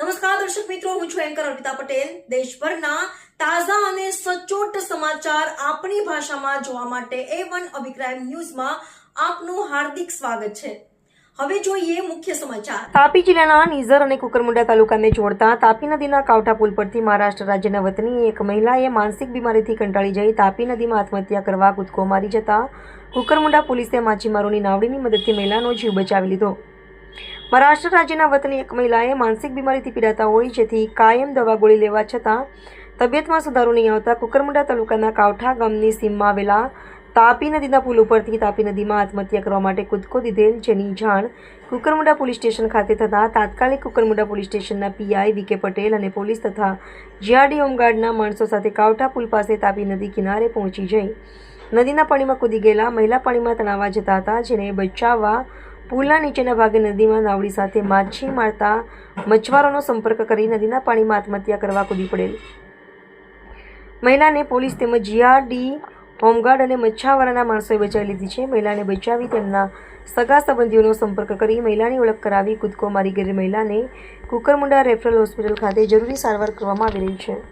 નમસ્કાર, દર્શક મિત્રો, હું છું એન્કર અર્પિતા પટેલ. દેશભરના તાજા અને સચોટ સમાચાર આપણી ભાષામાં જોવા માટે એ વન અભિપ્રાય ન્યૂઝમાં આપનું હાર્દિક સ્વાગત છે. હવે જોઈએ મુખ્ય સમાચાર. તાપી જિલ્લાના નિઝર અને કુકરમુંડા તાલુકાને જોડતા તાપી નદીના કાવઠા પુલ પરથી મહારાષ્ટ્ર રાજ્યના વતની એક મહિલાએ માનસિક બીમારીથી કંટાળી જઈ તાપી નદીમાં આત્મહત્યા કરવા કૂદકો મારી જતા કુકરમુંડા પોલીસે માછીમારોની નાવડીની મદદથી મહિલાનો જીવ બચાવી લીધો. મહારાષ્ટ્ર રાજ્યના વતની એક મહિલાએ માનસિક બીમારીથી પીડાતા હોય જેથી કાયમ દવા ગોળી લેવા છતાં તબિયતમાં સુધારો નહીં આવતા કુકરમુંડા તાલુકાના કાવઠા ગામની સીમમાં આવેલા તાપી નદીના પુલ ઉપરથી તાપી નદીમાં આત્મહત્યા કરવા માટે કૂદકો દીધેલ જેની જાણ કુકરમુંડા પોલીસ સ્ટેશન ખાતે થતાં તાત્કાલિક કુકરમુંડા પોલીસ સ્ટેશનના પીઆઈ વીકે પટેલ અને પોલીસ તથા જીઆરડી હોમગાર્ડના માણસો સાથે કાવઠા પુલ પાસે તાપી નદી કિનારે પહોંચી જઈ નદીના પાણીમાં કૂદી ગયેલા મહિલા પાણીમાં તણાવા જતા હતા જેને બચાવવા પુલના નીચેના ભાગે નદીમાં નાવડી સાથે માછી મારતા મછવારોનો સંપર્ક કરી નદીના પાણીમાં આત્મહત્યા કરવા કૂદી પડેલ. મહિલાને પોલીસ તેમજ જીઆરડી, હોમગાર્ડ અને મચ્છાવાળાના માણસોએ બચાવી લીધી છે. મહિલાને બચાવી તેમના સગા સંબંધીઓનો સંપર્ક કરી મહિલાની ઓળખ કરાવી કૂદકો મારી ગયેલી મહિલાને કુકરમુંડા રેફરલ હોસ્પિટલ ખાતે જરૂરી સારવાર કરવામાં આવી રહી છે.